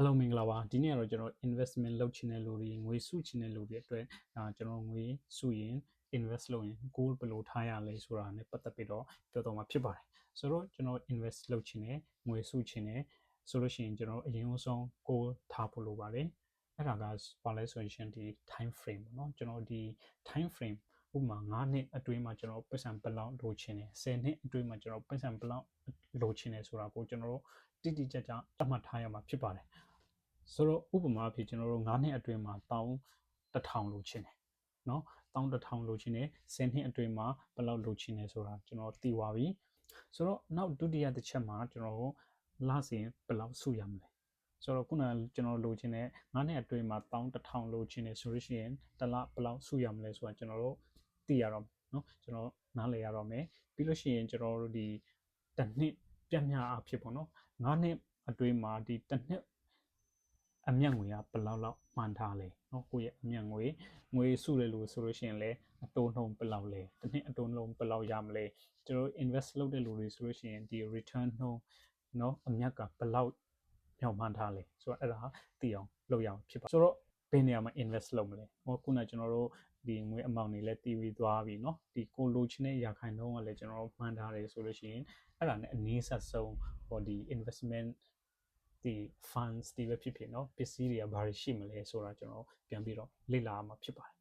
Hello မင်္ဂလာပါဒီနေ့ကတော့ကျွန်တော် investment လုပ်ချင်တဲ့လူတွေငွေစုချင်တဲ့လူတွေအတွက်အာကျွန်တော်ငွေစုရင် invest လုပ်ရင် goal ဘယ်လိုထားရလဲဆိုတာနဲ့ပတ်သက်ပြီးတော့ပြောတော့မှာဖြစ်ပါတယ်ဆိုတော့ကျွန်တော် invest လုပ်ချင်တယ်ငွေစုချင်တယ်ဆိုလို့ရှိရင်ကျွန်တော်အရင်ဆုံး goal ထားဖို့လိုပါတယ်အဲ့ဒါကဘာလဲဆိုရင်ဒီ time frame ပေါ့နော်ကျွန်တော်ဒီ time frame ဥပမာ9နှစ်အတွင်းမှာကျွန်တော်ပတ်စံဘယ်လောက်လိုချင်တယ်10နှစ်အတွင်းမှာကျွန်တော်ပတ်စံဘယ်လောက်လိုချင်တယ်ဆိုတာကိုကျွန်တော်တို့တိတိကျကျသတ်မှတ်ထားရမှာဖြစ်ပါတယ် ဆိုတော့ဥပမာအဖြစ်ကျွန်တော်တို့9နှစ်အတွင်းမှာတောင်း1000လိုချင်တယ်เนาะတောင်း1000လိုချင်တယ်10နှစ်အတွင်းမှာဘယ်လောက်လိုချင်တယ်ဆိုတာကျွန်တော်သိသွားပြီဆိုတော့နောက်ဒုတိယတစ်ချက်မှာကျွန်တော်တို့လစဉ်ဘယ်လောက်စုရမလဲဆိုတော့ခုနကျွန်တော်လိုချင်တဲ့9နှစ်အတွင်းမှာတောင်း1000လိုချင်တယ်ဆိုလို့ရှိရင်တစ်လဘယ်လောက်စုရမလဲဆိုတာကျွန်တော်တို့သိရတော့เนาะကျွန်တော်နားလည်ရတော့မယ်ပြီးလို့ရှိရင်ကျွန်တော်တို့ဒီတစ်နှစ်ပြတ်မြအဖြစ်ပေါ့နော်9နှစ်အတွင်းမှာဒီတစ်နှစ် အမြတ်ငွေကဘယ်လောက်လောက်မှန်ထားလဲเนาะကိုယ့်ရဲ့အမြတ်ငွေငွေစုတယ်လို့ဆိုလို့ရှိရင်လည်းအတုံးနှုံဘယ်လောက်လဲတစ်နှစ်အတုံးလုံးဘယ်လောက်ရမလဲကျွန်တော် invest လုပ်တဲ့လူတွေဆိုလို့ရှိရင်ဒီ return နှုံเนาะအမြတ်ကဘယ်လောက်မြောက်မှန်းထားလဲဆိုတော့အဲ့ဒါသိအောင်လုပ်ရအောင်ဖြစ်ပါဆိုတော့ဘယ်နေရာမှာ invest လုပ်မလဲဟောခုနကျွန်တော်တို့ဒီငွေအမောင့်တွေလည်းတည်ပြီးသွားပြီเนาะဒီကိုလိုချင်တဲ့ရာခိုင်နှုန်းကလည်းကျွန်တော်တို့မှန်းထားတယ်ဆိုလို့ရှိရင်အဲ့ဒါနဲ့အနည်းဆက်ဆုံးဟောဒီ investment ဒီ funds တွေပဲဖြစ်ဖြစ်เนาะပစ္စည်းတွေကဘာတွေရှိမလဲဆိုတာကျွန်တော်ပြန်ပြီးတော့လေ့လာမှာဖြစ်ပါတယ်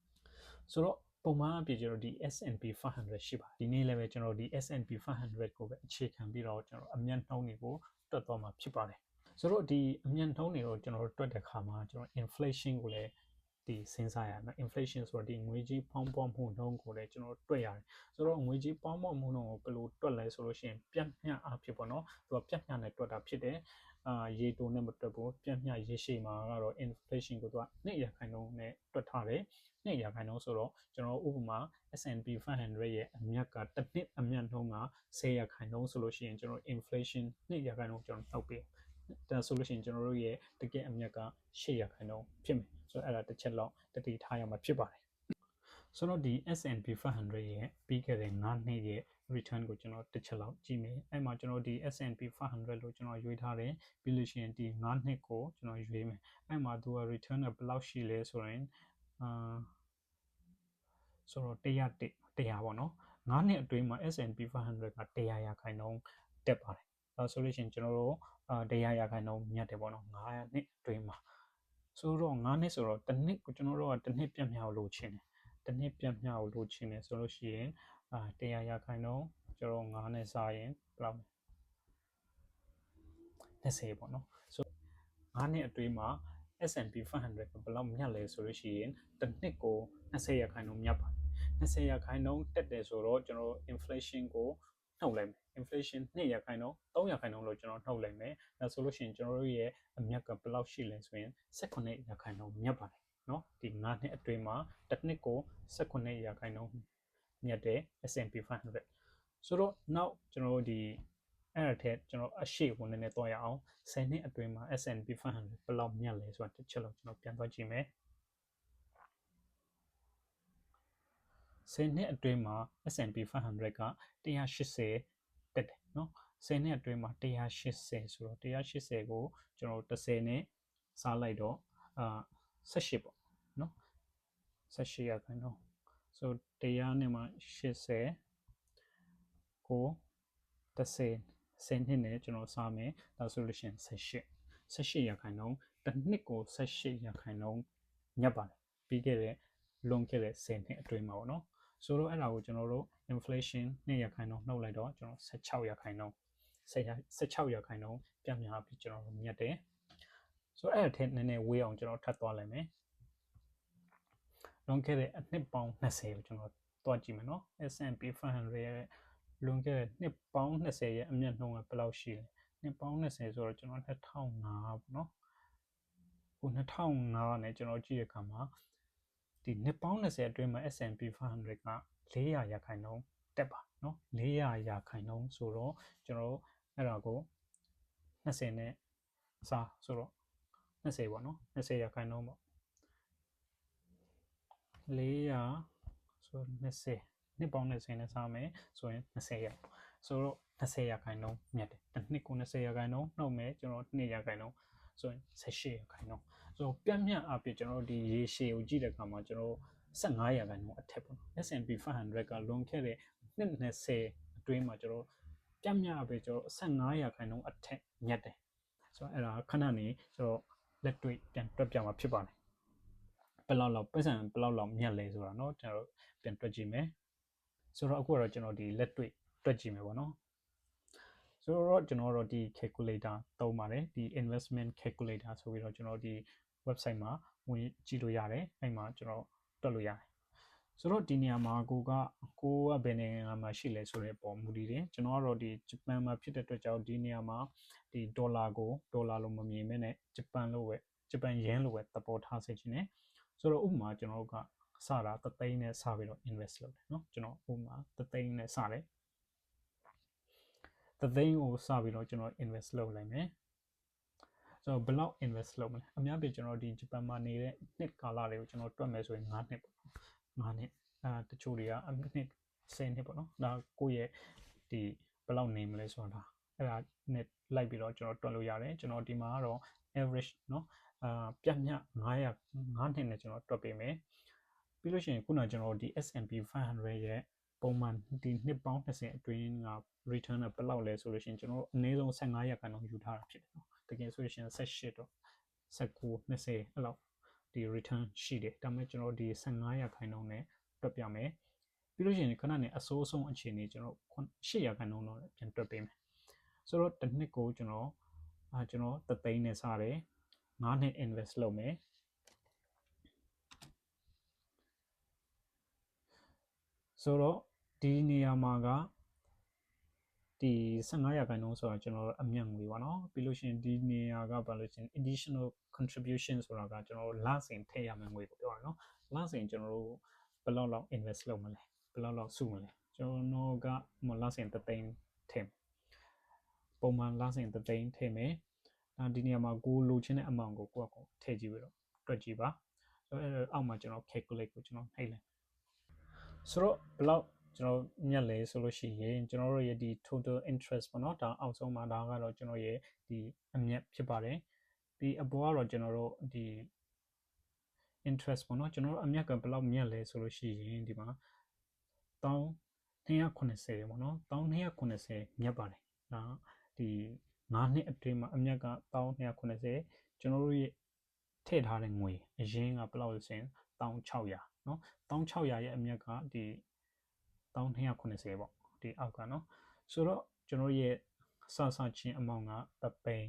ဆိုတော့ပုံမှန်အပြည့်ကျွန်တော်ဒီ S&P 500ရှိပါတယ်ဒီနေ့လည်းပဲကျွန်တော်ဒီ S&P 500ကိုပဲအခြေခံပြီးတော့ကျွန်တော်အမြတ်နှုန်းတွေကိုတွက်သွားမှာဖြစ်ပါတယ်ဆိုတော့ဒီအမြတ်နှုန်းတွေကိုကျွန်တော်တွက်တဲ့အခါမှာကျွန်တော် inflation ကိုလည်း ဒီစဉ်းစားရမယ် inflation ဆိုတော့ဒီငွေကြေးပေါင်းပေါမှုနှုန်းကိုလည်းကျွန်တော်တွက်ရတယ်ဆိုတော့ငွေကြေးပေါင်းပေါမှုနှုန်းကိုဘယ်လိုတွက်လဲဆိုလို့ရှိရင်ပြတ်မျှအဖြစ်ပေါ့နော်သူကပြတ်မျှနဲ့တွက်တာဖြစ်တယ်အာရေတိုနဲ့မတွက်ဘူးပြတ်မျှရေရှည်မှာကတော့ inflation ကိုသူက2ရာခိုင်နှုန်းနဲ့တွက်ထားတယ်2ရာခိုင်နှုန်းဆိုတော့ကျွန်တော်ဥပမာ S&P 500ရဲ့အမြတ်ကတစ်နှစ်အမြတ်နှုန်းက10ရာခိုင်နှုန်းဆိုလို့ရှိရင်ကျွန်တော် inflation 2ရာခိုင်နှုန်းကျွန်တော်တောက်ပေး ဒါဆိုလို့ရှိရင်ကျွန်တော်တို့ရဲ့တကယ်အမြတ်က8ရာခိုင်နှုန်းဖြစ်မယ်ဆိုတော့အဲ့ဒါတစ်ချက်လောက်တတိထားရမှာဖြစ်ပါတယ်ဆိုတော့ဒီ S&P 500ရဲ့ပြီးခဲ့တဲ့9နှစ်ရဲ့ return ကိုကျွန်တော်တစ်ချက်လောက်ကြည့်မယ်အဲ့မှာကျွန်တော်ဒီ S&P 500လို့ကျွန်တော်ရွေးထားတယ်ပြီးလို့ရှိရင်ဒီ9နှစ်ကိုကျွန်တော်ရွေးမယ်အဲ့မှာသူက return ကဘယ်လောက်ရှိလဲဆိုရင်အာဆိုတော့100တက်100ပေါ့နော်9နှစ်အတွင်းမှာ S&P 500က100ရာခိုင်နှုန်းတက်ပါတယ်ဒါ ဆိုလို့ရှိရင်ကျွန်တော်တို့အာ100ရာခိုင်နှုန်းမြတ်တယ်ပေါ့နော်9နှစ်အတွင်းမှာဆိုတော့9နှစ်ဆိုတော့တစ်နှစ်ကိုကျွန်တော်တို့ကတစ်နှစ်ပြတ်မြောက်လို့ချင်းတယ်တစ်နှစ်ပြတ်မြောက်လို့ချင်းတယ်ဆိုလို့ရှိရင်အာ100ရာခိုင်နှုန်းကျွန်တော်9နဲ့စားရင်ဘယ်လောက်20ပေါ့နော်ဆို9နှစ်အတွင်းမှာ S&P 500ကဘယ်လောက်မြတ်လဲဆိုလို့ရှိရင်တစ်နှစ်ကို20ရာခိုင်နှုန်းမြတ်ပါတယ်20ရာခိုင်နှုန်းတက်တယ်ဆိုတော့ကျွန်တော် inflation ကို နှုတ်လိုက်မယ် inflation 2ရာခိုင်နှုန်း3ရာခိုင်နှုန်းလို့ကျွန်တော်နှုတ်လိုက်မယ်ဒါဆိုလို့ရှိရင်ကျွန်တော်တို့ရဲ့အမြတ်ကဘယ်လောက်ရှိလဲဆိုရင်18ရာခိုင်နှုန်းမြတ်ပါတယ်နော်ဒီ9နှစ်အတွင်းမှာတစ်နှစ်ကို18ရာခိုင်နှုန်းမြတ်တယ် S&P 500ဆိုတော့ now ကျွန်တော်တို့ဒီအဲ့ဒါထက်ကျွန်တော်အရှိကိုနည်းနည်းတွားရအောင်10နှစ်အတွင်းမှာ S&P 500ဘယ်လောက်မြတ်လဲဆိုတာတစ်ချက်လောက်ကျွန်တော်ပြန်သွားကြည့်မယ် 10နှစ်အတွင်းမှာ S&P 500က180တက်တယ်เนาะ10နှစ်အတွင်းမှာ180ဆိုတော့180ကိုကျွန်တော်30နဲ့စားလိုက်တော့အာ18ပေါ့เนาะ18ရခိုင်တော့ဆို100နဲ့မှ80ကို30 10နှစ်နဲ့ကျွန်တော်စားမယ်ဒါဆိုလို့ရှိရင်18 18ရခိုင်နှုန်းတစ်နှစ်ကို18ရခိုင်နှုန်းညပ်ပါတယ်ပြီးခဲ့တဲ့လွန်ခဲ့တဲ့10နှစ်အတွင်းမှာပေါ့နော် ဆိုတော့အဲ့ဒါကိုကျွန်တော်တို့ inflation 2ရာခိုင်နှုန်းနှုတ်လိုက်တော့ကျွန်တော်16ရာခိုင်နှုန်း16ရာခိုင်နှုန်းပြတ်များပြီးကျွန်တော်တို့မြတ်တယ်ဆိုတော့အဲ့ဒါထက်နည်းနည်းဝေးအောင်ကျွန်တော်ထပ်သွားလိုက်မယ်လွန်ခဲ့တဲ့အနှစ်ပေါင်း20ကိုကျွန်တော်တွားကြည့်မယ်နော် S&P 500ရဲ့လွန်ခဲ့တဲ့နှစ်ပေါင်း20ရဲ့အမြတ်နှုန်းကဘယ်လောက်ရှိလဲနှစ်ပေါင်း20ဆိုတော့ကျွန်တော်2005ပေါ့နော်ဟို2005နဲ့ကျွန်တော်ကြည့်တဲ့အခါမှာ ဒီနှစ်ပေါင်း20အတွင်းမှာ S&P 500က400ရာခိုင်နှုန်းတက်ပါเนาะ400ရာခိုင်နှုန်းဆိုတော့ကျွန်တော်အဲ့ဒါကို20နဲ့စားဆိုတော့20ပေါ့နော်20ရာခိုင်နှုန်းပေါ့400ဆို20နှစ်ပေါင်း20နဲ့စားမယ်ဆိုရင်20ရာဆိုတော့20ရာခိုင်နှုန်းမြတ်တယ်တစ်နှစ်ကို20ရာခိုင်နှုန်းနှုတ်မယ်ကျွန်တော်2ရာခိုင်နှုန်း ဆိုရင်18ရာခိုင်နှုန်းဆိုတော့ပြတ်မြတ်အပြည့်ကျွန်တော်တို့ဒီရေရှည်ကိုကြည့်တဲ့အခါမှာကျွန်တော်တို့15ရာခိုင်နှုန်းအထက်ပေါ့နော် S&P 500ကလွန်ခဲ့တဲ့နှစ်20အတွင်းမှာကျွန်တော်ပြတ်မြတ်အပြည့်ကျွန်တော်15ရာခိုင်နှုန်းအထက်ညက်တယ်ဆိုတော့အဲ့ဒါခဏနေကျွန်တော်လက်တွေ့ပြန်တွက်ပြမှာဖြစ်ပါတယ်ဘယ်လောက်လောက်ပတ်စံဘယ်လောက်လောက်မြတ်လဲဆိုတာเนาะကျွန်တော်ပြန်တွက်ကြည့်မယ်ဆိုတော့အခုကတော့ကျွန်တော်ဒီလက်တွေ့တွက်ကြည့်မယ်ပေါ့နော် ဆိုတော့ကျွန်တော်တို့ဒီ calculator သုံးပါတယ်ဒီ investment calculator ဆိုပြီးတော့ကျွန်တော်ဒီ website မှာဝင်ကြည့်လို့ရတယ်အဲ့မှာကျွန်တော်တွက်လို့ရတယ်ဆိုတော့ဒီနေရာမှာကိုကကိုကဘယ်နိုင်ငံမှာရှိလဲဆိုတဲ့ပုံမူတည်တယ်ကျွန်တော်ကတော့ဒီဂျပန်မှာဖြစ်တဲ့အတွက်ကြောင့်ဒီနေရာမှာဒီဒေါ်လာကိုဒေါ်လာလို့မမြင်မဲနဲ့ဂျပန်လို့ပဲဂျပန်ယင်းလို့ပဲသဘောထားစေချင်တယ်ဆိုတော့ဥပမာကျွန်တော်တို့ကစတာတသိန်းနဲ့စပြီးတော့ invest လုပ်တယ်เนาะကျွန်တော်ဥပမာတသိန်းနဲ့စတယ် တသိန်းကိုစပြီးတော့ကျွန်တော် invest လုပ်လိုက်မယ်ဆိုတော့ဘယ်လောက် invest လုပ်မလဲအများပြည်ကျွန်တော်ဒီဂျပန်မှာနေတဲ့နှစ်ကာလတွေကိုကျွန်တော်တွက်မယ်ဆိုရင်9နှစ်ပေါ့9နှစ်အဲတချို့တွေကအနှစ်10နှစ်ပေါ့နော်ဒါကိုယ့်ရဲ့ဒီဘယ်လောက်နေမလဲဆိုတာအဲ့ဒါနဲ့လိုက်ပြီးတော့ကျွန်တော်တွက်လို့ရတယ်ကျွန်တော်ဒီမှာကတော့ average เนาะအာပြတ်မြ900 9နှစ်နဲ့ကျွန်တော်တွက်ပေးမယ်ပြီးလို့ရှိရင်ခုနကကျွန်တော်ဒီ S&P 500ရဲ့ ပုံမှန်ဒီနှစ်ပေါင်း20အတွင်းက return ကဘယ်လောက်လဲဆိုလို့ရှိရင်ကျွန်တော်တို့အနည်းဆုံး15ရာခိုင်နှုန်းယူထားတာဖြစ်တယ်နော်တကယ်ဆိုရင်18တော့19 20အဲ့လောက်ဒီ return ရှိတယ်ဒါပေမဲ့ကျွန်တော်ဒီ15ရာခိုင်နှုန်းနဲ့တွက်ပြမယ်ပြီးလို့ရှိရင်ခဏနဲ့အစိုးဆုံးအခြေအနေကျွန်တော်8ရာခိုင်နှုန်းတော့ပြန်တွက်ပေးမယ်ဆိုတော့တစ်နှစ်ကိုကျွန်တော်အာကျွန်တော်တသိန်းနဲ့စတယ်9နှစ် invest လုပ်မယ်ဆိုတော့ ဒီနေရာမှာကဒီ15ရာခိုင်နှုန်းဆိုတာကျွန်တော်အမြတ်ငွေပါနော်ပြီးလို့ရှိရင်ဒီနေရာကဘာလို့ရှိရင် additional contribution ဆိုတာကကျွန်တော်လစဉ်ထည့်ရမယ့်ငွေပေါ့ပြောရအောင်နော်လစဉ်ကျွန်တော်တို့ဘယ်လောက်လောက် invest လုပ်မလဲဘယ်လောက်လောက်စုမလဲကျွန်တော်ကမလစဉ်3သိန်းထည့်ပုံမှန်လစဉ်3သိန်းထည့်မယ်နောက်ဒီနေရာမှာကိုလိုချင်တဲ့ amount ကိုကိုယ့်အကောင်ထည့်ကြည့်ပြီးတော့တွက်ကြည့်ပါဆိုတော့အောက်မှာကျွန်တော် calculate ကိုကျွန်တော်နှိပ်လိုက်ဆိုတော့ဘယ်လောက် ကျွန်တော်မြတ်လဲဆိုလို့ရှိရင်ကျွန်တော်တို့ရဲ့ဒီ total interest ပေါ့နော်ဒါအောက်ဆုံးမှာဒါကတော့ကျွန်တော်ရဲ့ဒီအမြတ်ဖြစ်ပါတယ်ပြီးအပေါ်ကတော့ကျွန်တော်တို့ဒီ interest ပေါ့နော်ကျွန်တော်တို့အမြတ်ကဘယ်လောက်မြတ်လဲဆိုလို့ရှိရင်ဒီမှာ1280ပေါ့နော်1280မြတ်ပါတယ်ဒါဒီ9နှစ်အတွင်းမှာအမြတ်က1280ကျွန်တော်တို့ရဲ့ထည့်ထားတဲ့ငွေအရင်ကဘယ်လောက်လဲဆိုရင်1600နော်1600ရဲ့အမြတ်ကဒီ 1280ပေါ့ဒီအောက်ကနော်ဆိုတော့ကျွန်တော်ရဲ့အဆဆချင်းအမောင်ကတပိန်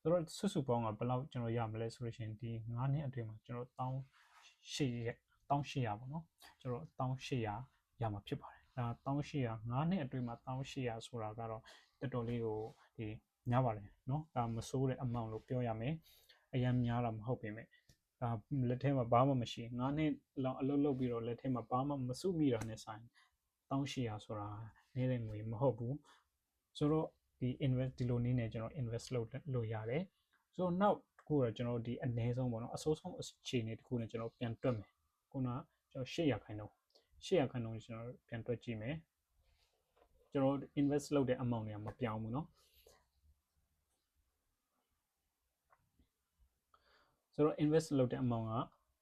ဆိုတော့ဆွစုပေါင်းကဘယ်လောက်ကျွန်တော်ရမလဲဆိုလို့ရှိရင်ဒီ9နှစ်အတွင်းမှာကျွန်တော်1800 1800ပေါ့နော်ကျွန်တော်1800ရမှာဖြစ်ပါတယ်ဒါ1800 9နှစ်အတွင်းမှာ1800ဆိုတာကတော့တော်တော်လေးကိုဒီများပါတယ်နော်ဒါမဆိုးတဲ့အမောင်လို့ပြောရမယ်အရင်များတာမဟုတ်ပေမဲ့ဒါလက်ထဲမှာဘာမှမရှိ9နှစ်လောက်အလုပ်လုပ်ပြီးတော့လက်ထဲမှာဘာမှမစုမိတာနဲ့ဆိုင် 1800ဆိုတာနေတဲ့ငွေမဟုတ်ဘူးဆိုတော့ဒီ invest ဒီလိုနည်းနဲ့ကျွန်တော် invest လုပ်လို့ရတယ်ဆိုတော့နောက်တစ်ခုတော့ကျွန်တော်ဒီအနည်းဆုံးပေါ့နော်အစိုးဆုံးအခြေအနေတစ်ခုနဲ့ကျွန်တော်ပြန်တွက်မယ်ခုနကျွန်တော်800ခိုင်နှုန်း800ခိုင်နှုန်းကျွန်တော်ပြန်တွက်ကြည့်မယ်ကျွန်တော် invest လုပ်တဲ့ amount တွေကမပြောင်းဘူးเนาะဆိုတော့ invest လုပ်တဲ့ amount က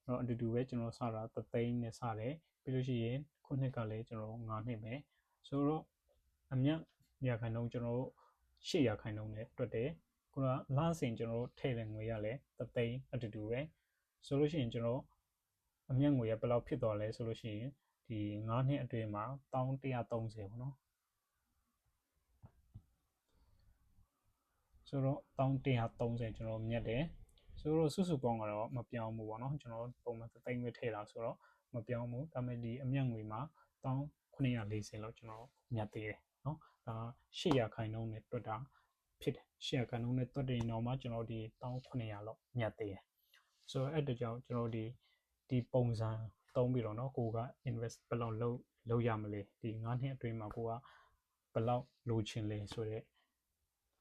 တော့အတူတူပဲကျွန်တော်စတာ3သိန်းနဲ့စတယ်ပြီးလို့ရှိရင် ခုနှစ်ကလည်းကျွန်တော်9နှစ်ပဲဆိုတော့အမြတ်ရာခိုင်နှုန်းကျွန်တော်8ရာခိုင်နှုန်းနဲ့တွက်တယ်ခုနလစဉ်ကျွန်တော်ထည့်တဲ့ငွေရလဲ3သိန်းအတူတူပဲဆိုလို့ရှိရင်ကျွန်တော်အမြတ်ငွေရဘယ်လောက်ဖြစ်သွားလဲဆိုလို့ရှိရင်ဒီ9နှစ်အတွင်းမှာ1130ပေါ့နော်ဆိုတော့1130ကျွန်တော်မြတ်တယ်ဆိုတော့စုစုပေါင်းကတော့မပြောင်းဘူးပေါ့နော်ကျွန်တော်ပုံမှန်သိန်းပဲထည့်တာဆိုတော့ မပြောင်းဘူးဒါပေမဲ့ဒီအမြတ်ငွေမှာ1940လောက်ကျွန်တော်မြတ်သေးတယ်နော်ဒါ800ခိုင်နှုန်းနဲ့တွက်တာဖြစ်တယ်800ခိုင်နှုန်းနဲ့တွက်တဲ့နော်မှာကျွန်တော်ဒီ1900လောက်မြတ်သေးတယ်ဆိုတော့အဲ့တကြောင်ကျွန်တော်ဒီဒီပုံစံသုံးပြီးတော့နော်ကိုက invest ဘယ်လောက်လုပ်လုပ်ရမလဲဒီ9နှစ်အတွင်းမှာကိုကဘယ်လောက်လိုချင်လဲဆိုတော့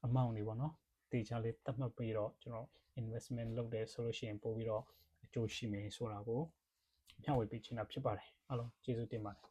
amount တွေပေါ့နော်တေချာလေးသတ်မှတ်ပြီးတော့ကျွန်တော် investment လုပ်တယ်ဆိုလို့ရှိရင်ပို့ပြီးတော့အကျိုးရှိမယ်ဆိုတာကို မျှဝေပေးချင်တာဖြစ်ပါတယ်အားလုံးကျေးဇူးတင်ပါတယ်